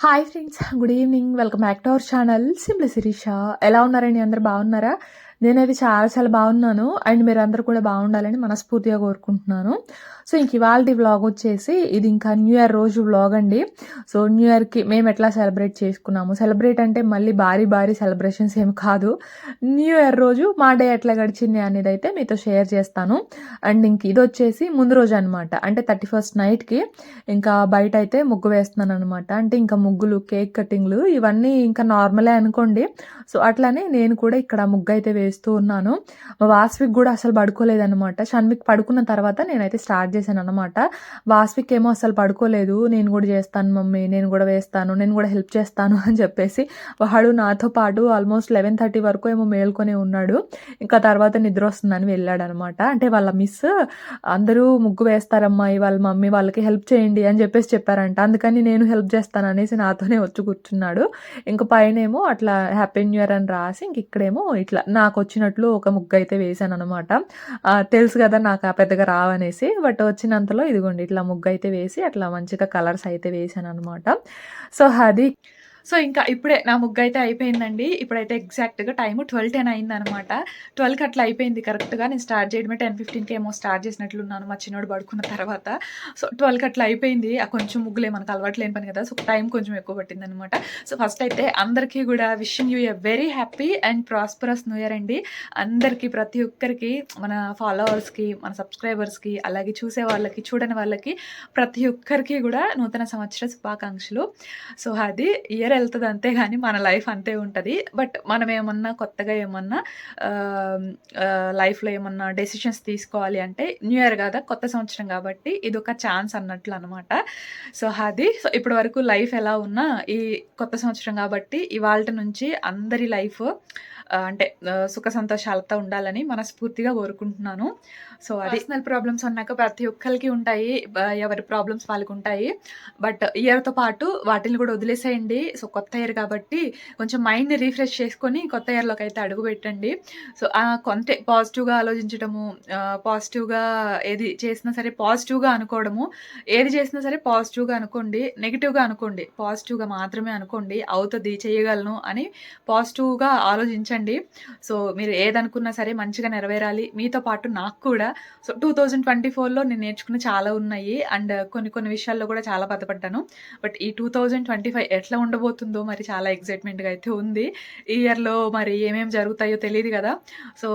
Hi friends good evening welcome back to our channel simply Shirisha ఎలా ఉన్నారండి అందరు బాగున్నారా నేనైతే చాలా చాలా బాగున్నాను. అండ్ మీరు అందరూ కూడా బాగుండాలని మనస్ఫూర్తిగా కోరుకుంటున్నాను. సో ఇంక ఇవాళ వ్లాగ్ వచ్చేసి ఇది ఇంకా న్యూ ఇయర్ రోజు వ్లాగ్ అండి. సో న్యూ ఇయర్కి మేము ఎట్లా సెలబ్రేట్ చేసుకున్నాము? సెలబ్రేట్ అంటే మళ్ళీ భారీ భారీ సెలబ్రేషన్స్ ఏమి కాదు. న్యూ ఇయర్ రోజు మా డే ఎట్లా గడిచింది అనేది అయితే మీతో షేర్ చేస్తాను. అండ్ ఇంక ఇది వచ్చేసి ముందు రోజు అనమాట అంటే థర్టీ ఫస్ట్ నైట్కి ఇంకా బయట అయితే ముగ్గు వేస్తున్నాను అనమాట అంటే ఇంకా ముగ్గులు కేక్ కటింగ్లు ఇవన్నీ ఇంకా నార్మలే అనుకోండి. సో అట్లానే నేను కూడా ఇక్కడ ముగ్గు అయితే వేస్తూ ఉన్నాను. వాస్విక్ కూడా అసలు పడుకోలేదన్నమాట. షణ్విక్ పడుకున్న తర్వాత నేనైతే స్టార్ట్ చేశాను అనమాట వాస్విక్ ఏమో అసలు పడుకోలేదు. నేను కూడా చేస్తాను మమ్మీ నేను కూడా వేస్తాను నేను కూడా హెల్ప్ చేస్తాను అని చెప్పేసి వాడు నాతో పాటు ఆల్మోస్ట్ లెవెన్ థర్టీ వరకు ఏమో మేల్కొని ఉన్నాడు. ఇంకా తర్వాత నిద్ర వస్తుందని వెళ్ళాడనమాట అంటే వాళ్ళ మిస్ అందరూ ముగ్గు వేస్తారమ్మా వాళ్ళ మమ్మీ వాళ్ళకి హెల్ప్ చేయండి అని చెప్పేసి చెప్పారంట. అందుకని నేను హెల్ప్ చేస్తాను అనేసి నాతోనే వచ్చి కూర్చున్నాడు. ఇంకా పైన ఏమో అట్లా హ్యాపీ న్యూ ఇయర్ అని రాసి ఇంక ఇక్కడేమో ఇట్లా నాకు వచ్చినట్లు ఒక ముగ్గు అయితే వేసాను అనమాట తెలుసు కదా నాకు ఆ పెద్దగా రావనేసి బట్ వచ్చినంతలో ఇదిగోండి ఇట్లా ముగ్గు అయితే వేసి అట్లా మంచిగా కలర్స్ అయితే వేసాను అనమాట సో అది సో ఇంకా ఇప్పుడే నా ముగ్గు అయితే అయిపోయిందండి. ఇప్పుడైతే ఎగ్జాక్ట్గా టైము ట్వెల్వ్ టెన్ అయిందనమాట ట్వెల్వ్కి అట్లా అయిపోయింది కరెక్ట్గా. నేను స్టార్ట్ చేయడమే టెన్ ఫిఫ్టీన్కి ఏమో స్టార్ట్ చేసినట్లున్నాను మా చిన్నోడు పడుకున్న తర్వాత. సో ట్వెల్వ్కి అట్లా అయిపోయింది. ఆ కొంచెం ముగ్గులే మనకు అలవాటు లేని పని కదా సో టైం కొంచెం ఎక్కువ పట్టింది అనమాట సో ఫస్ట్ అయితే అందరికీ కూడా wishing you a very happy and prosperous new year అండి. అందరికీ ప్రతి ఒక్కరికి మన ఫాలోవర్స్కి మన సబ్స్క్రైబర్స్కి అలాగే చూసే వాళ్ళకి చూడని వాళ్ళకి ప్రతి ఒక్కరికి కూడా నూతన సంవత్సర శుభాకాంక్షలు. సో అది ఇయర్ వెళ్తుంది అంతే కానీ మన లైఫ్ అంతే ఉంటుంది. బట్ మనం ఏమన్నా కొత్తగా ఏమన్నా లైఫ్లో ఏమన్నా డెసిషన్స్ తీసుకోవాలి అంటే న్యూ ఇయర్ కదా కొత్త సంవత్సరం కాబట్టి ఇది ఒక ఛాన్స్ అన్నట్లు అనమాట సో అది సో ఇప్పటి వరకు లైఫ్ ఎలా ఉన్నా ఈ కొత్త సంవత్సరం కాబట్టి ఇవాళ నుంచి అందరి లైఫ్ అంటే సుఖ సంతోషాలతో ఉండాలని మనస్ఫూర్తిగా కోరుకుంటున్నాను. సో అడిషనల్ ప్రాబ్లమ్స్ అన్నాక ప్రతి ఒక్కరికి ఉంటాయి. ఎవరి ప్రాబ్లమ్స్ వాళ్ళకి ఉంటాయి. బట్ ఇయర్తో పాటు వాటిని కూడా వదిలేసేయండి. సో కొత్త ఇయర్ కాబట్టి కొంచెం మైండ్ని రీఫ్రెష్ చేసుకొని కొత్త ఇయర్లోకి అయితే అడుగు పెట్టండి. సో కొంత పాజిటివ్గా ఆలోచించడము పాజిటివ్గా ఏది చేసినా సరే పాజిటివ్గా అనుకోవడము. ఏది చేసినా సరే పాజిటివ్గా అనుకోండి. నెగిటివ్గా అనుకోండి. పాజిటివ్గా మాత్రమే అనుకోండి. అవుతుంది చేయగలను అని పాజిటివ్గా ఆలోచించండి. సో మీరు ఏదనుకున్నా సరే మంచిగా నెరవేరాలి. మీతో పాటు నాకు కూడా. సో టూ థౌజండ్ ట్వంటీ ఫోర్లో నేను నేర్చుకున్న చాలా ఉన్నాయి. అండ్ కొన్ని కొన్ని విషయాల్లో కూడా చాలా బాధపడ్డాను. బట్ ఈ టూ థౌజండ్ ట్వంటీ ఫైవ్ ఎట్లా ఉండబోతుందో మరి చాలా ఎక్సైట్మెంట్గా అయితే ఉంది. ఈ ఇయర్లో మరి ఏమేమి జరుగుతాయో తెలియదు కదా. సో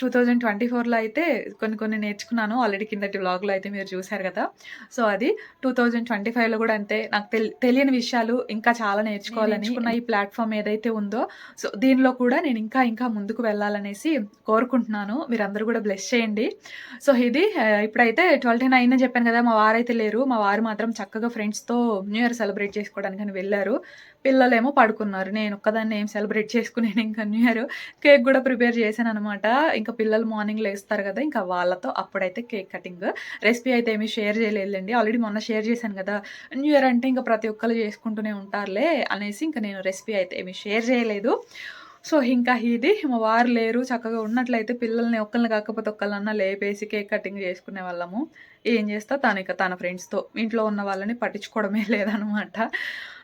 టూ థౌజండ్ ట్వంటీ ఫోర్లో అయితే కొన్ని కొన్ని నేర్చుకున్నాను. ఆల్రెడీ కిందటి వ్లాగ్లో అయితే మీరు చూశారు కదా. సో అది టూ థౌజండ్ ట్వంటీ ఫైవ్లో కూడా అంతే. నాకు తెలియని విషయాలు ఇంకా చాలా నేర్చుకోవాలని ఈ ప్లాట్ఫామ్ ఏదైతే ఉందో సో దీనిలో కూడా నేను నేను ఇంకా ఇంకా ముందుకు వెళ్ళాలనేసి కోరుకుంటున్నాను. మీరందరూ కూడా బ్లెస్ చేయండి. సో ఇది ఇప్పుడైతే ట్వెల్టీ నైన్ అని చెప్పాను కదా మా వారైతే లేరు. మా వారు మాత్రం చక్కగా ఫ్రెండ్స్తో న్యూ ఇయర్ సెలబ్రేట్ చేసుకోవడానికి అని వెళ్ళారు. పిల్లలేమో పడుకున్నారు. నేను ఒక్కదాన్ని ఏం సెలబ్రేట్ చేసుకునేది ఇంకా న్యూ ఇయర్. కేక్ కూడా ప్రిపేర్ చేశాను అనమాట ఇంకా పిల్లలు మార్నింగ్ లేస్తారు కదా ఇంకా వాళ్ళతో అప్పుడైతే కేక్ కటింగ్. రెసిపీ అయితే ఏమీ షేర్ చేయలేదండి ఆల్రెడీ మొన్న షేర్ చేశాను కదా న్యూ ఇయర్ అంటే ఇంకా ప్రతి ఒక్కరు చేసుకుంటూనే ఉంటారులే అనేసి ఇంకా నేను రెసిపీ అయితే ఏమీ షేర్ చేయలేదు. సో ఇంకా ఇది మా వారు లేరు చక్కగా ఉన్నట్లయితే పిల్లల్ని ఒక్కరిని కాకపోతే ఒక్కళ్ళన్నా లేపేసి కేక్ కటింగ్ చేసుకునే వాళ్ళము. ఏం చేస్తా? తను ఇక తన ఫ్రెండ్స్తో ఇంట్లో ఉన్న వాళ్ళని పట్టించుకోవడమే లేదనమాట.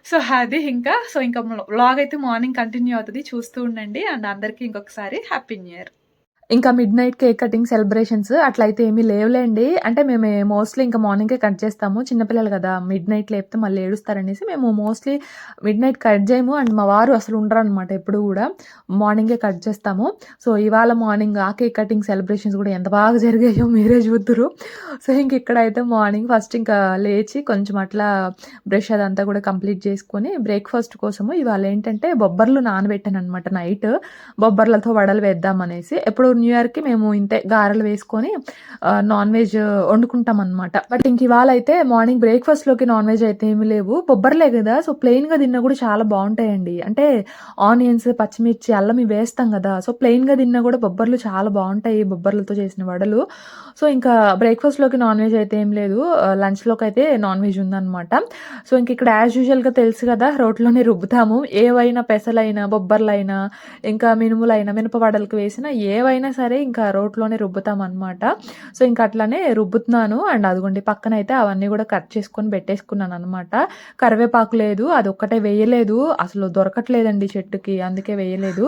సో అది ఇంకా సో ఇంకా వ్లాగ్ అయితే మార్నింగ్ కంటిన్యూ అవుతుంది. చూస్తూ ఉండండి. అండ్ అందరికీ ఇంకొకసారి హ్యాపీ న్యూ ఇయర్ ఇంకా midnight cake cutting celebrations అట్లయితే ఏమీ లేవులేండి. అంటే మేము మోస్ట్లీ ఇంకా మార్నింగే కట్ చేస్తాము. చిన్నపిల్లలు కదా మిడ్ నైట్ లేపితే మళ్ళీ ఏడుస్తారనేసి మేము మోస్ట్లీ మిడ్ నైట్ కట్ చేయము. అండ్ మా వారు అసలు ఉండరు అనమాట ఎప్పుడు కూడా. మార్నింగే కట్ చేస్తాము. సో ఇవాళ మార్నింగ్ ఆ కేక్ కటింగ్ సెలబ్రేషన్స్ కూడా ఎంత బాగా జరిగాయో మీరే చూద్దరు. సో ఇంక ఇక్కడైతే మార్నింగ్ ఫస్ట్ ఇంకా లేచి కొంచెం అట్లా బ్రష్ అదంతా కూడా కంప్లీట్ చేసుకొని బ్రేక్ఫాస్ట్ కోసము ఇవాళ ఏంటంటే బొబ్బర్లు నానబెట్టాను అనమాట నైట్. బొబ్బర్లతో వడలు వేద్దాం అనేసి ఎప్పుడు న్యూ ఇయర్కి మేము ఇంతే గారెలు వేసుకొని నాన్ వెజ్ వండుకుంటాం అనమాట బట్ ఇంక ఇవాళ అయితే మార్నింగ్ బ్రేక్ఫాస్ట్లోకి నాన్ వెజ్ అయితే ఏమి లేవు. బొబ్బర్లే కదా సో ప్లెయిన్గా తిన్నా కూడా చాలా బాగుంటాయండి. అంటే ఆనియన్స్ పచ్చిమిర్చి అల్లం ఇవి వేస్తాం కదా సో ప్లెయిన్గా తిన్నా కూడా బొబ్బర్లు చాలా బాగుంటాయి బొబ్బర్లతో చేసిన వడలు. సో ఇంకా బ్రేక్ఫాస్ట్లోకి నాన్ వెజ్ అయితే ఏం లేదు. లంచ్లోకి అయితే నాన్ వెజ్ ఉందన్నమాట. సో ఇంక ఇక్కడ యాజ్ యూజువల్గా తెలుసు కదా రోట్లోనే రుబ్బుతాము. ఏవైనా పెసలైనా బొబ్బర్లైనా ఇంకా మినుములైనా మినప వడలకు వేసినా ఏవైనా అయినా సరే ఇంకా రోట్లోనే రుబ్బుతాం అనమాట సో ఇంకా అట్లానే రుబ్బుతున్నాను. అండ్ అదిగోండి పక్కన అయితే అవన్నీ కూడా కట్ చేసుకొని పెట్టేసుకున్నాను అనమాట కరివేపాకు లేదు అది ఒక్కటే వేయలేదు. అసలు దొరకట్లేదండి చెట్టుకి అందుకే వేయలేదు.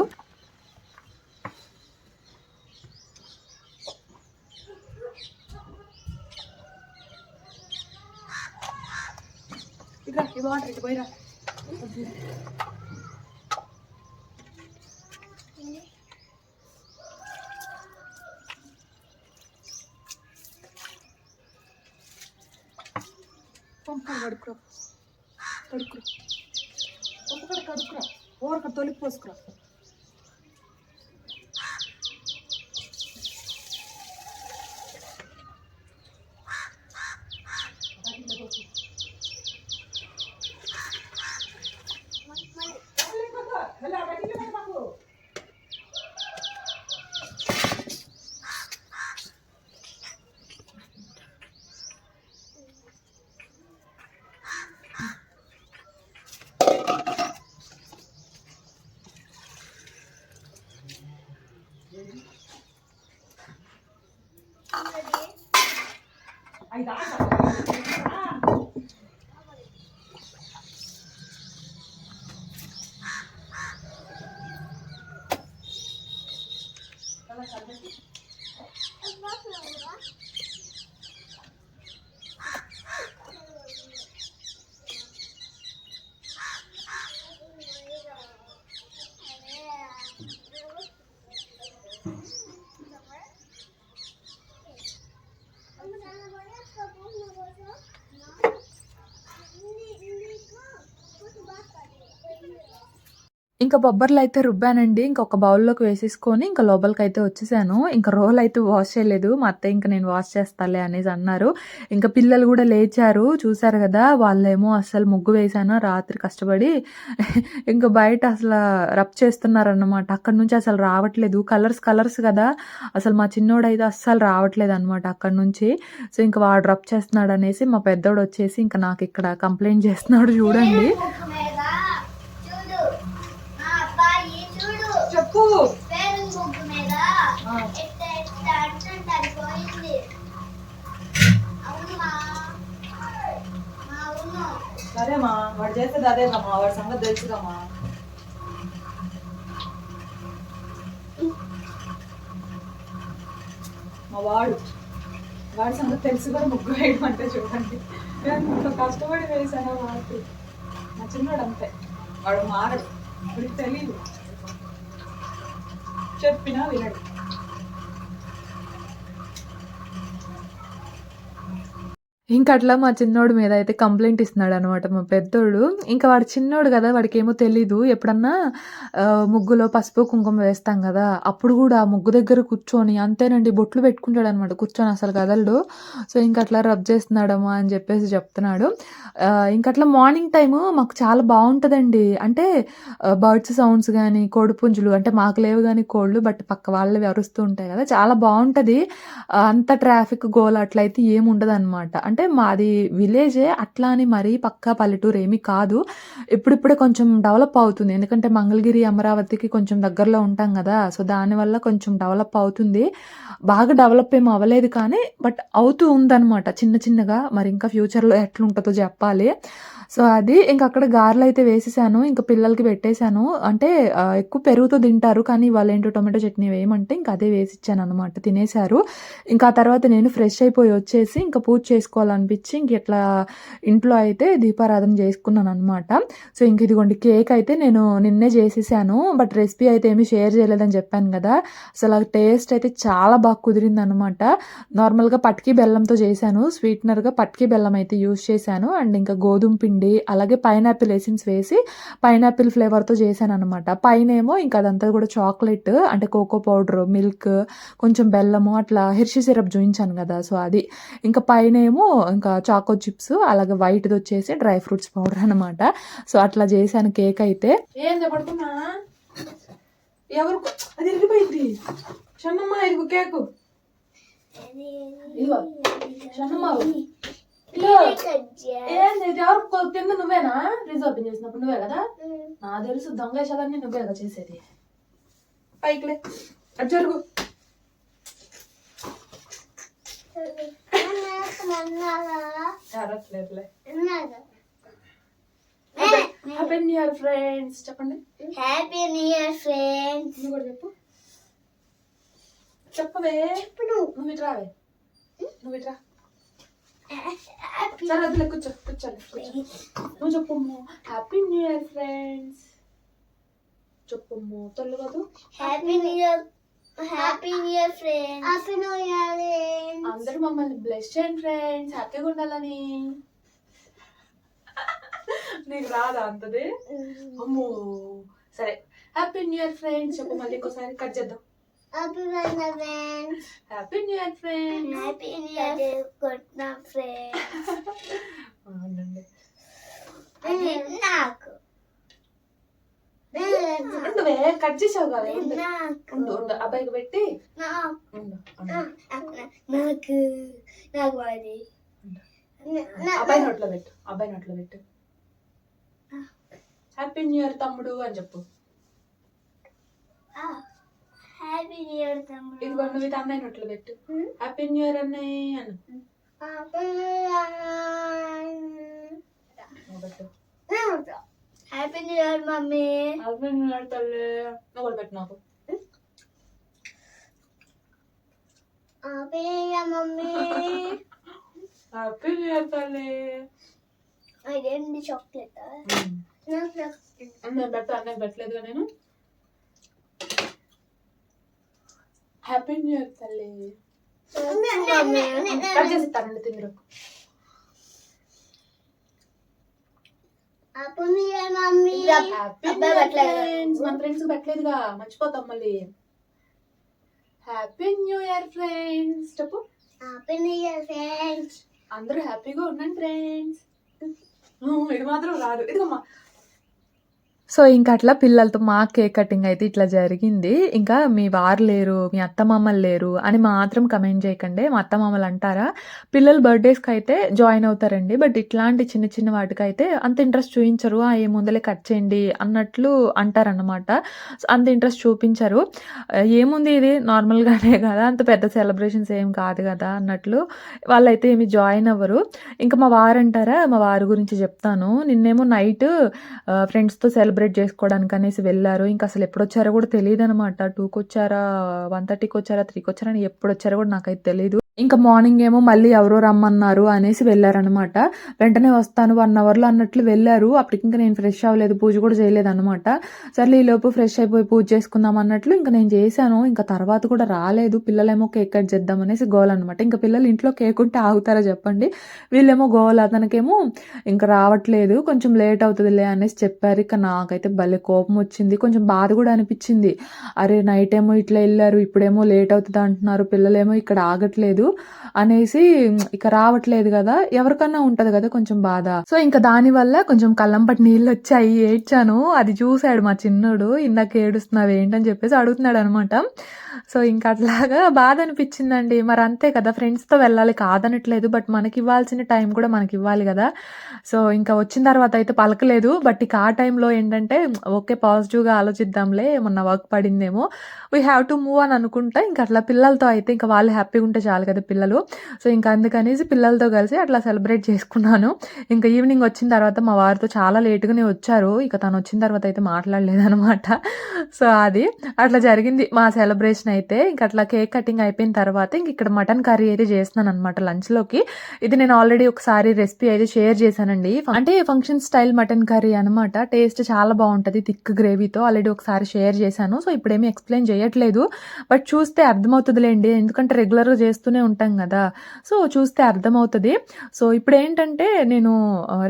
కడుక్కురా కడుక్కురా పంపకడ కడుక్కురా ఓరక తొలికి పోసుకురా. ಐದು ಆಟ ఇంకా బొబ్బర్లు అయితే రుబ్బానండి. ఇంకా ఒక బౌల్లోకి వేసేసుకొని ఇంకా లోపలికి అయితే వచ్చేసాను. ఇంకా రోల్ అయితే వాష్ చేయలేదు. మా అత్త ఇంకా నేను వాష్ చేస్తాలే అనేసి అన్నారు. ఇంకా పిల్లలు కూడా లేచారు. చూసారు కదా వాళ్ళేమో అసలు ముగ్గు వేసాను రాత్రి కష్టపడి ఇంకా బయట అసలు రబ్ చేస్తున్నారన్నమాట. అక్కడ నుంచి అసలు రావట్లేదు. కలర్స్ కలర్స్ కదా. అసలు మా చిన్నోడు అయితే అస్సలు రావట్లేదు అనమాట అక్కడ నుంచి. సో ఇంకా వాడు రబ్ చేస్తున్నాడు అనేసి మా పెద్దోడు వచ్చేసి ఇంకా నాకు ఇక్కడ కంప్లైంట్ చేస్తున్నాడు చూడండి మీద చూడు ఆ అబ్బాయి చూడు చెప్పు పేరు ముగ్గు మీద ఎట్ట ఎట్ట అంటుంటే అది పోయింది అవునుమా మా అవును సరేమా వాడు చేసేది అదేనమ్మా వాడి సంగతి తెలుసుదమ్మా మా వాడు వాడి సంగతి తెలుసు కూడా ముగ్గు వేయడం అంటే చూడండి. నేను ఇంత కష్టపడి వేసాను వాడికి? మా చిన్నోడు అంతే. వాడు మారడు ఇప్పుడు తెలియదు చెప్పినా వినడు. ఇంకా అట్లా మా చిన్నోడు మీద అయితే కంప్లైంట్ ఇస్తున్నాడు అనమాట మా పెద్దోడు. ఇంకా వాడు చిన్నోడు కదా వాడికి ఏమో తెలీదు. ఎప్పుడన్నా ముగ్గులో పసుపు కుంకుమ వేస్తాం కదా అప్పుడు కూడా ఆ ముగ్గు దగ్గర కూర్చొని అంతేనండి బొట్లు పెట్టుకుంటాడు అనమాట కూర్చొని అసలు కదలడు. సో ఇంకా అట్లా రబ్ చేస్తున్నాడమ్మా అని చెప్పేసి చెప్తున్నాడు. ఇంకా అట్లా మార్నింగ్ టైము మాకు చాలా బాగుంటుందండి. అంటే బర్డ్స్ సౌండ్స్ కానీ కోడిపుంజులు అంటే మాకు లేవు కానీ కోళ్ళు బట్ పక్క వాళ్ళవి అరుస్తూ ఉంటాయి కదా చాలా బాగుంటుంది. అంత ట్రాఫిక్ గోల్ అట్లయితే ఏమి ఉండదు అనమాట అంటే మాది విలేజే అట్లా అని మరీ పక్కా పల్లెటూరు ఏమీ కాదు. ఇప్పుడిప్పుడే కొంచెం డెవలప్ అవుతుంది. ఎందుకంటే మంగళగిరి అమరావతికి కొంచెం దగ్గరలో ఉంటాం కదా సో దానివల్ల కొంచెం డెవలప్ అవుతుంది. బాగా డెవలప్ ఏం అవ్వలేదు కానీ బట్ అవుతూ ఉందన్నమాట. చిన్న చిన్నగా మరి ఇంకా ఫ్యూచర్లో ఎట్లుంటుందో చెప్పాలి. సో అది ఇంక అక్కడ గారెలు అయితే వేసేసాను ఇంకా పిల్లలకి పెట్టేశాను. అంటే ఎక్కువ పెరుగుతో తింటారు కానీ వాళ్ళు ఏంటో టొమాటో చట్నీ వేయమంటే ఇంకా అదే వేసి ఇచ్చాను అనమాట తినేశారు. ఇంకా ఆ తర్వాత నేను ఫ్రెష్ అయిపోయి వచ్చేసి ఇంకా పూజ చేసుకోవాలి చేసుకోవాలనిపించి ఇంక ఇట్లా ఇంట్లో అయితే దీపారాధన చేసుకున్నాను అనమాట సో ఇంక ఇదిగోండి కేక్ అయితే నేను నిన్నే చేసేసాను బట్ రెసిపీ అయితే ఏమీ షేర్ చేయలేదని చెప్పాను కదా. అసలు ఆ టేస్ట్ అయితే చాలా బాగా కుదిరింది అనమాట నార్మల్గా పట్కి బెల్లంతో చేశాను స్వీట్నర్గా పట్కి బెల్లం అయితే యూజ్ చేశాను అండ్ ఇంకా గోధుమ పిండి అలాగే పైనాపిల్ ఎసిన్స్ వేసి పైనాపిల్ ఫ్లేవర్తో చేశాను అనమాట పైన ఏమో ఇంకా అదంతా కూడా చాక్లెట్ అంటే కోకో పౌడర్ మిల్క్ కొంచెం బెల్లము అట్లా హెర్షీ సిరప్ చూపించాను కదా సో అది. ఇంకా పైన ఏమో ఇంకా చాకో చిప్స్ అలాగే వైట్ది వచ్చేసి డ్రై ఫ్రూట్స్ పౌడర్ అనమాట సో అట్లా చేశాను కేక్ అయితే. ఏంది పడుకున్నా? ఎవరు అది ఇరిగిపోయింది షన్నమ్మ ఇదిగో కేకు. ఇదిగో షన్నమ్మ. ఇదిగో. ఏంది ఇది? ఎవరు తింది నువ్వేనా? ఫ్రిడ్జ్ ఓపెన్ చేసినప్పుడు నువ్వే కదా? నా తెలుసు దొంగ వేషాలన్నీ నువ్వే కదా చేసేది. పైకిలే అటు జరుగు. హ్యాపీ న్యూ ఇయర్ ఫ్రెండ్స్ చెప్పండి. హ్యాపీ న్యూ ఇయర్ ఫ్రెండ్స్ నువ్వు కూడా చెప్పు. చెప్పవే. ఇప్పుడు నువ్వు. ఇటు రావే. నువ్వు ఇటు రా. సరే వదిలే కూర్చో కూర్చోండి కూర్చో. నువ్వు చెప్పమ్ము. హ్యాపీ న్యూ ఇయర్ ఫ్రెండ్స్ చెప్పమ్ము తల్లి కాదు happy new year happy new year friends happy new year అందరూ మమ్మల్ని బ్లెస్ చేయండి ఫ్రెండ్స్ హ్యాపీగా ఉండాలని. నీకు రాదా అంతది? అమ్మో. సరే. హ్యాపీ న్యూ ఇయర్ ఫ్రెండ్స్ చెప్పు మళ్ళీ ఇంకోసారి కట్ చేద్దాం. Happy friends happy new year friends happy new year good నా ఫ్రెండ్స్ అవునండి. నాకు ఉండువే కట్ చేసావు కదా ఉండు. ఉండు అబ్బాయికి పెట్టి. నాకు. నాకు అది అబ్బాయి నోట్లో పెట్టు అబ్బాయి నోట్లో పెట్టు. హ్యాపీ న్యూ ఇయర్ తమ్ముడు అని చెప్పు. హ్యాపీ న్యూ ఇయర్ తమ్ముడు. ఇదిగో నువ్వు ఇది అన్నయ్య నోట్లో పెట్టు. హ్యాపీ న్యూ ఇయర్ అన్నయ్య అను. పెట్టు. Happy new year mummy. Happy new year తల్లి. కూడా పెట్టు నాకు. Happy new year mummy. Happy new year తల్లి. ఇదేంటి చాక్లెట్? నేను పెట్టు అన్నయ్య పెట్టలేదుగా నేను. హ్యాపీ న్యూ ఇయర్ తల్లి. కట్ చేసి తనండి తిందరు happy new year mummy happy new year friends మన ఫ్రెండ్స్ పెట్టలేదుగా. మర్చిపోతాం మళ్ళీ. హ్యాపీ న్యూ ఇయర్ ఫ్రెండ్స్ చెప్పు. హ్యాపీ న్యూ ఇయర్ ఫ్రెండ్స్ అందరూ హ్యాపీగా ఉండండి ఫ్రెండ్స్ ఇది మాత్రం రాదు. ఇదిగమ్మా సో ఇంకా అట్లా పిల్లలతో మా కేక్ కటింగ్ అయితే ఇట్లా జరిగింది. ఇంకా మీ వారు లేరు మీ అత్తమామలు లేరు అని మాత్రం కమెంట్ చేయకండి. మా అత్తమామలు అంటారా పిల్లలు బర్త్డేస్కి అయితే జాయిన్ అవుతారండి. బట్ ఇట్లాంటి చిన్న చిన్న వాటికైతే అంత ఇంట్రెస్ట్ చూపించరు. ఆ ఏ ముందలే కట్ చేయండి అన్నట్లు అంటారన్నమాట. అంత ఇంట్రెస్ట్ చూపించరు. ఏముంది ఇది? నార్మల్గానే కదా. అంత పెద్ద సెలబ్రేషన్స్ ఏం కాదు కదా అన్నట్లు వాళ్ళైతే ఏమి జాయిన్ అవ్వరు. ఇంకా మా వారు అంటారా మా వారి గురించి చెప్తాను. నిన్నేమో నైట్ ఫ్రెండ్స్తో సెలబ్రేట్ చేసుకోవడానికి అనేసి వెళ్ళారు. ఇంకా అసలు ఎప్పుడు వచ్చారో కూడా తెలియదు అనమాట టూకి వచ్చారా వన్ థర్టీకి వచ్చారా త్రీకి వచ్చారా అని ఎప్పుడు వచ్చారో కూడా నాకైతే తెలియదు ఇంకా మార్నింగ్ ఏమో మళ్ళీ ఎవరో రమ్మన్నారు అనేసి వెళ్ళారనమాట వెంటనే వస్తాను వన్ అవర్లో అన్నట్లు వెళ్ళారు. అప్పటికి ఇంకా నేను ఫ్రెష్ అవ్వలేదు పూజ కూడా చేయలేదు అనమాట సర్లే ఈలోపు ఫ్రెష్ అయిపోయి పూజ చేసుకుందాం అన్నట్లు ఇంకా నేను చేశాను. ఇంకా తర్వాత కూడా రాలేదు. పిల్లలేమో కేక్ కట్ చేద్దాం అనేసి గోల్ అనమాట ఇంకా పిల్లలు ఇంట్లో కేక్ ఉంటే ఆగుతారా చెప్పండి. వీళ్ళేమో గోల్ అతనికేమో ఇంకా రావట్లేదు కొంచెం లేట్ అవుతుందిలే అనేసి చెప్పారు. ఇక నాకైతే భలే కోపం వచ్చింది. కొంచెం బాధ కూడా అనిపించింది. అరే నైట్ ఏమో ఇట్లా వెళ్ళారు ఇప్పుడేమో లేట్ అవుతుంది అంటున్నారు పిల్లలేమో ఇక్కడ ఆగట్లేదు అనేసి ఇక రావట్లేదు కదా ఎవరికన్నా ఉంటది కదా కొంచెం బాధ. సో ఇంకా దాని వల్ల కొంచెం కళ్ళంపటి నీళ్ళు వచ్చాయి ఏడ్చాను. అది చూశాడు మా చిన్నోడు ఇందాక ఏడుస్తున్నావు ఏంటని చెప్పేసి అడుగుతున్నాడు అనమాట సో ఇంకా అట్లాగా బాధ అనిపించిందండి. మరి అంతే కదా ఫ్రెండ్స్తో వెళ్ళాలి కాదనట్లేదు బట్ మనకి ఇవ్వాల్సిన టైం కూడా మనకి ఇవ్వాలి కదా. సో ఇంకా వచ్చిన తర్వాత అయితే పలకలేదు బట్ ఇక ఆ టైంలో ఏంటంటే ఓకే పాజిటివ్గా ఆలోచిద్దాంలే మొన్న వర్క్ పడిందేమో. వీ హ్యావ్ టు మూవ్ అని అనుకుంటా ఇంకా అట్లా పిల్లలతో అయితే ఇంకా వాళ్ళు హ్యాపీగా ఉంటే చాలు కదా పిల్లలు. సో ఇంకా అందుకనేసి పిల్లలతో కలిసి అట్లా సెలబ్రేట్ చేసుకున్నాను. ఇంకా ఈవినింగ్ వచ్చిన తర్వాత మా వారితో చాలా లేటుగానే వచ్చారు. ఇక తను వచ్చిన తర్వాత అయితే మాట్లాడలేదు అనమాట సో అది. అట్లా జరిగింది మా సెలబ్రేషన్ అయితే. ఇంకా అట్లా కేక్ కటింగ్ అయిపోయిన తర్వాత ఇంక ఇక్కడ మటన్ కర్రీ అయితే చేస్తున్నాను అనమాట లంచ్లోకి. ఇది నేను ఆల్రెడీ ఒకసారి రెసిపీ అయితే షేర్ చేశానండి. అంటే ఫంక్షన్ స్టైల్ మటన్ కర్రీ అనమాట. టేస్ట్ చాలా చాలా బాగుంటుంది థిక్ గ్రేవీతో ఆల్రెడీ ఒకసారి షేర్ చేశాను. సో ఇప్పుడేమీ ఎక్స్ప్లెయిన్ చేయట్లేదు. బట్ చూస్తే అర్థమవుతుందిలేండి. ఎందుకంటే రెగ్యులర్గా చేస్తూనే ఉంటాం కదా. సో చూస్తే అర్థమవుతుంది. సో ఇప్పుడు ఏంటంటే నేను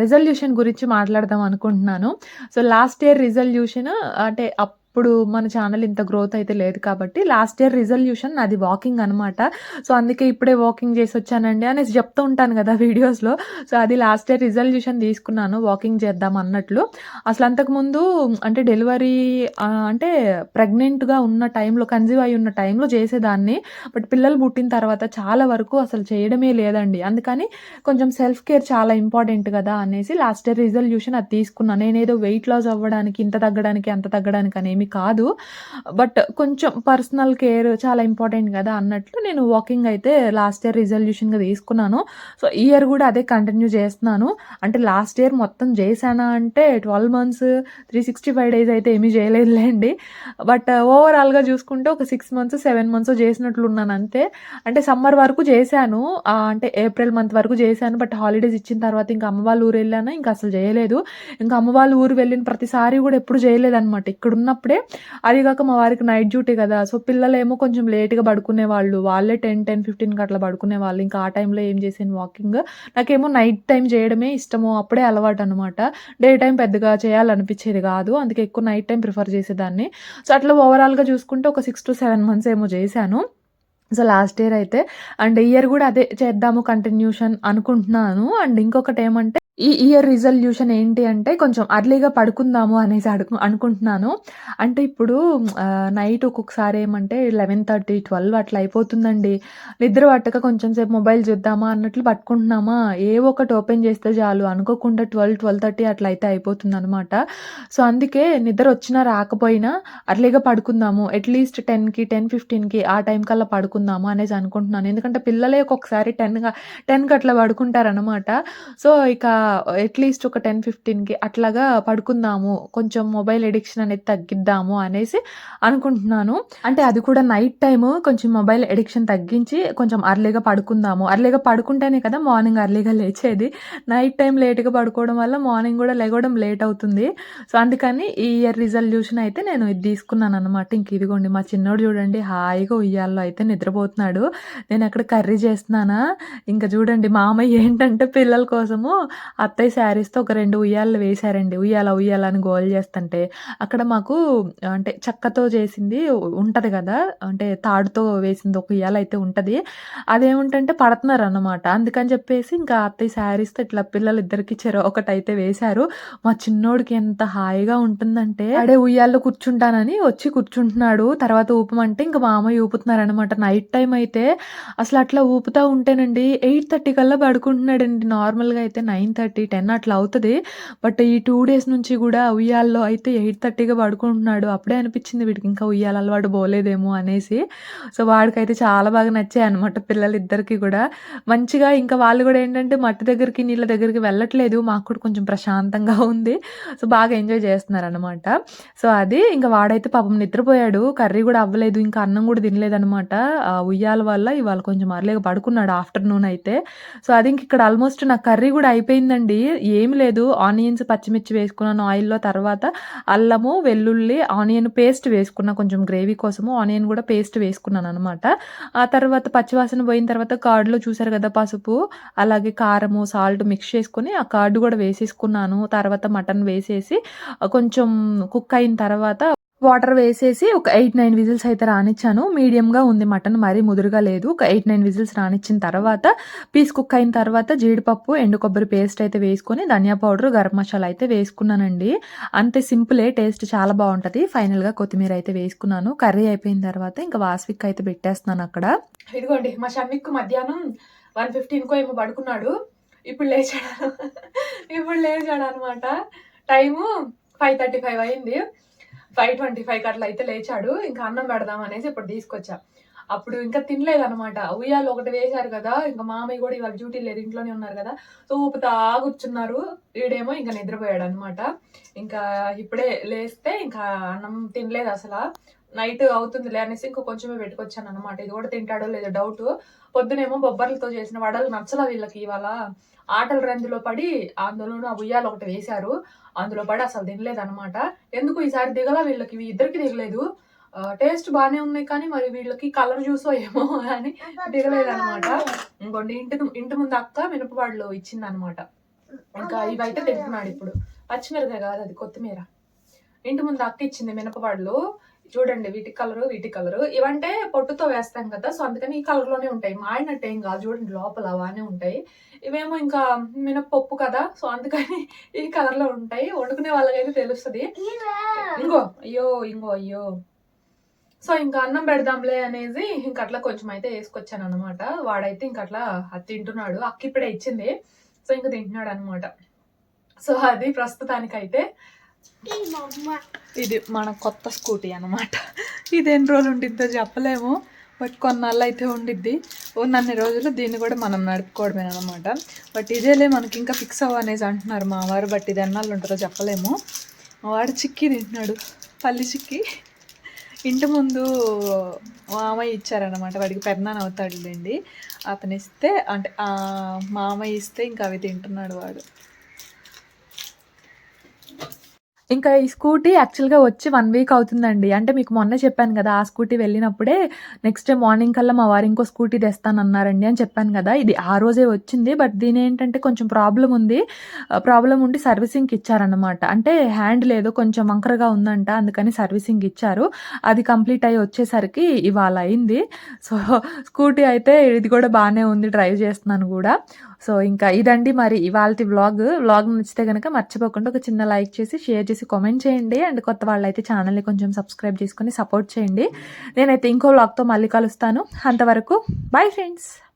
రిజల్యూషన్ గురించి మాట్లాడదాం అనుకుంటున్నాను. సో లాస్ట్ ఇయర్ రిజల్యూషన్ అంటే అప్ ఇప్పుడు మన ఛానల్ ఇంత గ్రోత్ అయితే లేదు కాబట్టి లాస్ట్ ఇయర్ రిజల్యూషన్ అది వాకింగ్ అనమాట సో అందుకే ఇప్పుడే వాకింగ్ చేసి వచ్చానండి అనేసి చెప్తూ ఉంటాను కదా వీడియోస్లో సో అది లాస్ట్ ఇయర్ రిజల్యూషన్ తీసుకున్నాను వాకింగ్ చేద్దాం అన్నట్లు. అసలు అంతకుముందు అంటే డెలివరీ అంటే ప్రెగ్నెంట్గా ఉన్న టైంలో కన్సీవ్ అయి ఉన్న టైంలో చేసేదాన్ని. బట్ పిల్లలు పుట్టిన తర్వాత చాలా వరకు అసలు చేయడమే లేదండి. అందుకని కొంచెం సెల్ఫ్ కేర్ చాలా ఇంపార్టెంట్ కదా అనేసి లాస్ట్ ఇయర్ రిజల్యూషన్ అది తీసుకున్నాను నేనేదో వెయిట్ లాస్ అవ్వడానికి ఇంత తగ్గడానికి అంత తగ్గడానికి అని ఏమి కాదు. బట్ కొంచెం పర్సనల్ కేర్ చాలా ఇంపార్టెంట్ కదా అన్నట్లు నేను వాకింగ్ అయితే లాస్ట్ ఇయర్ రిజల్యూషన్‌గా తీసుకున్నాను. సో, ఇయర్ కూడా అదే కంటిన్యూ చేస్తున్నాను. అంటే లాస్ట్ ఇయర్ మొత్తం చేశానా అంటే 12 మంత్స్, 365 డేస్ అయితే ఏమీ చేయలేదులేండి బట్ ఓవరాల్‌గా చూసుకుంటే ఒక సిక్స్ మంత్స్, సెవెన్ మంత్స్ చేసినట్లున్నాను అంతే. అంటే సమ్మర్ వరకు చేశాను. అంటే ఏప్రిల్ మంత్ వరకు చేశాను. బట్ హాలిడేస్ ఇచ్చిన తర్వాత ఇంక అమ్మ వాళ్ళ వెళ్ళాను ఇంకా అసలు చేయలేదు. ఇంకా అమ్మ వాళ్ళ ఊరు వెళ్ళిన ప్రతిసారి కూడా ఎప్పుడు చేయలేదనమాట. ఇక్కడున్నప్పుడే అది అదిగాక మా వారికి నైట్ డ్యూటీ కదా సో, పిల్లలేమో కొంచెం లేట్‌గా పడుకునేవాళ్ళు. వాళ్ళే 10, 10, 15కి అట్లా పడుకునే వాళ్ళు ఇంకా ఆ టైంలో ఏం చేసాను వాకింగ్. నాకేమో నైట్ టైం చేయడమే ఇష్టము. అప్పుడే అలవాటు అనమాట డే టైం పెద్దగా చేయాలనిపించేది కాదు అందుకే ఎక్కువ నైట్ టైం ప్రిఫర్ చేసేదాన్ని. సో, అట్లా ఓవరాల్‌గా చూసుకుంటే ఒక 6-7 మంత్స్ ఏమో చేశాను. సో, లాస్ట్ ఇయర్ అయితే అండ్ ఇయర్ కూడా అదే చేద్దాము కంటిన్యూషన్ అనుకుంటున్నాను. అండ్ ఇంకొకటేమంటే ఈ ఇయర్ రిజల్యూషన్ ఏంటి అంటే కొంచెం అర్లీగా పడుకుందాము అనేసి అడుగు అనుకుంటున్నాను. అంటే ఇప్పుడు నైట్ ఒక్కొక్కసారి ఏమంటే 11:30, 12 అట్లా అయిపోతుందండి. నిద్ర పట్టక కొంచెం సేపు మొబైల్ చూద్దామా అన్నట్లు పట్టుకుంటున్నామా, ఏవో ఒకటి ఓపెన్ చేస్తే చాలు అనుకోకుండా 12, 12:30 అట్లా అయితే అయిపోతుందనమాట. సో, అందుకే నిద్ర వచ్చినా రాకపోయినా అర్లీగా పడుకుందాము. అట్‌లీస్ట్ 10కి, 10:15కి ఆ టైం కల్లా పడుకుందాము అనేసి అనుకుంటున్నాను. ఎందుకంటే పిల్లలే ఒక్కొక్కసారి 10గా 10కి అట్లా పడుకుంటారనమాట. సో, ఇక అట్‌లీస్ట్ ఒక 10, 15కి అట్లాగా పడుకుందాము. కొంచెం మొబైల్ ఎడిక్షన్ అనేది తగ్గిద్దాము అనేసి అనుకుంటున్నాను. అంటే అది కూడా నైట్ టైము కొంచెం మొబైల్ ఎడిక్షన్ తగ్గించి కొంచెం అర్లీగా పడుకుందాము. అర్లీగా పడుకుంటేనే కదా మార్నింగ్ అర్లీగా లేచేది. నైట్ టైం లేట్‌గా పడుకోవడం వల్ల మార్నింగ్ కూడా లేవడం లేట్ అవుతుంది. సో, అందుకని ఈ ఇయర్ రిజల్యూషన్ అయితే నేను ఇది తీసుకున్నాననమాట. ఇంక ఇదిగోండి మా చిన్నోడు చూడండి హాయిగా ఉయ్యాల్లో అయితే నిద్రపోతున్నాడు. నేను అక్కడ కర్రీ చేస్తున్నానా, ఇంకా చూడండి మామయ్య ఏంటంటే పిల్లల కోసము అత్తయ్య శారీస్‌తో ఒక రెండు ఉయ్యాలు వేశారండి. ఉయ్యాల, ఉయ్యాల అని గోల్ చేస్తుంటే అక్కడ మాకు అంటే చెక్కతో చేసింది ఉంటుంది కదా అంటే తాడుతో వేసింది ఒక ఉయ్యాల అయితే ఉంటది. అదేమిటంటే అనమాట అందుకని చెప్పేసి ఇంకా అత్తయ్య శారీస్‌తో ఇట్లా పిల్లలు ఇద్దరికి చెరో ఒకటైతే వేశారు. మా చిన్నోడికి ఎంత హాయిగా ఉంటుందంటే అడే ఉయ్యాల్లో కూర్చుంటానని వచ్చి కూర్చుంటున్నాడు. తర్వాత ఊపమంటే ఇంక మామయ్య ఊపుతున్నారనమాట. నైట్ టైం అయితే అసలు అట్లా ఊపుతా ఉంటేనండి 8:30 కల్లా పడుకుంటున్నాడండి. నార్మల్‌గా అయితే నైన్ థర్టీ టెన్ అట్లా అవుతుంది బట్ ఈ టూ డేస్ నుంచి కూడా ఉయ్యాల్లో అయితే 8:30గా పడుకుంటున్నాడు. అప్పుడే అనిపించింది వీడికి ఇంకా ఉయ్యాల అలవాటు పోలేదేమో అనేసి. సో, వాడికైతే చాలా బాగా నచ్చాయి అనమాట పిల్లలు పిల్లలిద్దరికీ కూడా మంచిగా ఇంకా వాళ్ళు కూడా ఏంటంటే మట్టి దగ్గరికి, నీళ్ళ దగ్గరికి వెళ్ళట్లేదు. మాకు కూడా కొంచెం ప్రశాంతంగా ఉంది. సో, బాగా ఎంజాయ్ చేస్తున్నారు అనమాట సో, అది ఇంకా వాడైతే పాపం నిద్రపోయాడు. కర్రీ కూడా అవ్వలేదు. ఇంకా అన్నం కూడా తినలేదనమాట. ఆ ఉయ్యాల వల్ల ఇవాళ కొంచెం అర్లీగా పడుకున్నాడు ఆఫ్టర్‌నూన్ అయితే. సో, అది ఇంక ఇక్కడ ఆల్మోస్ట్ నా కర్రీ కూడా అయిపోయింది అయిపోయిందండి. ఏమి లేదు ఆనియన్స్, పచ్చిమిర్చి వేసుకున్నాను ఆయిల్‌లో. తర్వాత అల్లము, వెల్లుల్లి, ఆనియన్ పేస్ట్ వేసుకున్నా కొంచెం గ్రేవీ కోసము. ఆనియన్ కూడా పేస్ట్ వేసుకున్నాను అనమాట ఆ తర్వాత పచ్చివాసన పోయిన తర్వాత కార్డులో చూసారు కదా పసుపు, అలాగే కారము, సాల్ట్ మిక్స్ చేసుకొని ఆ కార్డు కూడా వేసేసుకున్నాను. తర్వాత మటన్ వేసేసి కొంచెం కుక్ అయిన తర్వాత వాటర్ వేసేసి ఒక 8, 9 విజిల్స్ అయితే రానిచ్చాను. మీడియంగా ఉంది మటన్ మరీ ముదురుగా లేదు. ఒక 8, 9 విజిల్స్ రానిచ్చిన తర్వాత పీస్ కుక్ అయిన తర్వాత జీడిపప్పు, ఎండు కొబ్బరి పేస్ట్ అయితే వేసుకొని ధనియా పౌడర్, గరం మసాలా అయితే వేసుకున్నానండి. అంతే సింపులే టేస్ట్ చాలా బాగుంటుంది ఫైనల్‌గా కొత్తిమీర అయితే వేసుకున్నాను. కర్రీ అయిపోయిన తర్వాత ఇంకా వాస్విక్ అయితే పెట్టేస్తున్నాను అక్కడ. ఇదిగోండి మా షమ్మిక్ మధ్యాహ్నం 1:15కో ఏమో పడుకున్నాడు. ఇప్పుడు లేచాడు. ఇప్పుడు లేచాడనమాట. టైము 5:35 అయింది. 5:25కి అట్లా అయితే లేచాడు. ఇంకా అన్నం పెడదాం అనేసి ఇప్పుడు తీసుకొచ్చా. అప్పుడు ఇంకా తినలేదనమాట. ఉయ్యాలు ఒకటి వేశారు కదా ఇంకా మామయ్య కూడా ఇవాళ డ్యూటీ లేదు ఇంట్లోనే ఉన్నారు కదా సో, ఊపుతా కూర్చున్నారు. వీడేమో నిద్రపోయాడు అనమాట ఇంకా ఇప్పుడే లేస్తే ఇంకా అన్నం తినలేదు అసలు నైట్ అవుతుంది అనేసి ఇంకా కొంచెమే పెట్టుకొచ్చాననమాట. ఇది కూడా తింటాడో లేదో డౌటు. పొద్దునేమో బొబ్బర్లతో చేసిన వడలు నచ్చలా వీళ్ళకి ఇవాళ. ఆటల రందులో పడి అందులోనూ ఆ ఉయ్యాల ఒకటి వేశారు. అందులో పడి అసలు తినలేదనమాట. ఎందుకో ఈసారి దిగలా వీళ్ళకి ఇద్దరికీ దిగలేదు. టేస్ట్ బానే ఉన్నాయి కానీ మరి వీళ్ళకి కలర్ చూసో ఏమో గాని దిగలేదనమాట. ఇంగోండి ఇంటి ఇంటి ముందు అక్క మినపగుళ్ళు ఇచ్చిందనమాట. ఇంకా ఇవైతే తింటున్నాడిప్పుడు. పచ్చిమిరపకాయ కాదు అది కొత్తిమీర. ఇంటి ముందు అక్క ఇచ్చింది మినపగుళ్ళు. చూడండి వీటి కలరు, వీటి కలరు. ఇవంటే పొట్టుతో వేస్తాం కదా! సో, అందుకని ఈ కలర్‌లోనే ఉంటాయి. మాడినట్టేం కాదు చూడండి లోపల బానే ఉంటాయి. ఇవేమో ఇంకా మినపప్పు కదా! సో, అందుకని ఈ కలర్‌లో ఉంటాయి. వండుకునే వాళ్ళకైతే తెలుస్తది. ఇంగో అయ్యో! ఇంగో అయ్యో! సో, ఇంకా అన్నం పెడదాంలే అనేసి ఇంక అట్లా కొంచెం అయితే ఏసుకొచ్చాననమాట. వాడైతే ఇంక అట్లా అది తింటున్నాడు. అక్క ఇప్పుడే ఇచ్చింది. సో, ఇంక తింటున్నాడనమాట. సో, అది ప్రస్తుతానికైతే. ఇది మన కొత్త స్కూటీ అనమాట ఇది ఎన్ని రోజులు ఉండిద్దో చెప్పలేము. బట్ కొన్నాళ్ళు అయితే ఉండిద్ది. ఉన్నన్ని రోజులు దీన్ని కూడా మనం నడుపుకోవడమే అనమాట బట్ ఇదేలే మనకి ఇంకా ఫిక్స్ అవ్వనేసి అంటున్నారు మా వారు బట్ ఇది ఎన్నాళ్ళు ఉంటుందో చెప్పలేము. మా వాడు చిక్కి తింటున్నాడు. పల్లి చిక్కి. ఇంటి ముందు మామయ్య ఇచ్చారనమాట వాడికి పెద్దనాన్న అవుతాడులేండి. అతను ఇస్తే అంటే మామయ్య ఇస్తే ఇంకా అవి తింటున్నాడు వాడు. ఇంకా ఈ స్కూటీ యాక్చువల్గా వచ్చి వన్ వీక్ అవుతుందండి. అంటే మీకు మొన్న చెప్పాను కదా ఆ స్కూటీ వెళ్ళినప్పుడే నెక్స్ట్ డే మార్నింగ్ కల్లా మా వారు ఇంకో స్కూటీ తెస్తానన్నారండి అని చెప్పాను కదా. ఇది ఆ రోజే వచ్చింది. బట్ దీని ఏంటంటే కొంచెం ప్రాబ్లం ఉంది. ప్రాబ్లం ఉండి సర్వీసింగ్కి ఇచ్చారనమాట అంటే హ్యాండ్ లేదు కొంచెం వంకరగా ఉందంట అందుకని సర్వీసింగ్ ఇచ్చారు. అది కంప్లీట్ అయ్యి వచ్చేసరికి ఇవాళ అయింది. సో స్కూటీ అయితే ఇది కూడా బాగానే ఉంది డ్రైవ్ చేస్తున్నాను కూడా. సో ఇంకా ఇదండి మరి ఇవాళ వ్లాగ్. వ్లాగ్ నచ్చితే కనుక మర్చిపోకుండా ఒక చిన్న లైక్ చేసి షేర్ చేసి కామెంట్ చేయండి. అండ్ కొత్త వాళ్ళైతే ఛానల్ని కొంచెం సబ్స్క్రైబ్ చేసుకొని సపోర్ట్ చేయండి. నేనైతే ఇంకో బ్లాగ్తో మళ్ళీ కలుస్తాను. అంతవరకు బాయ్ ఫ్రెండ్స్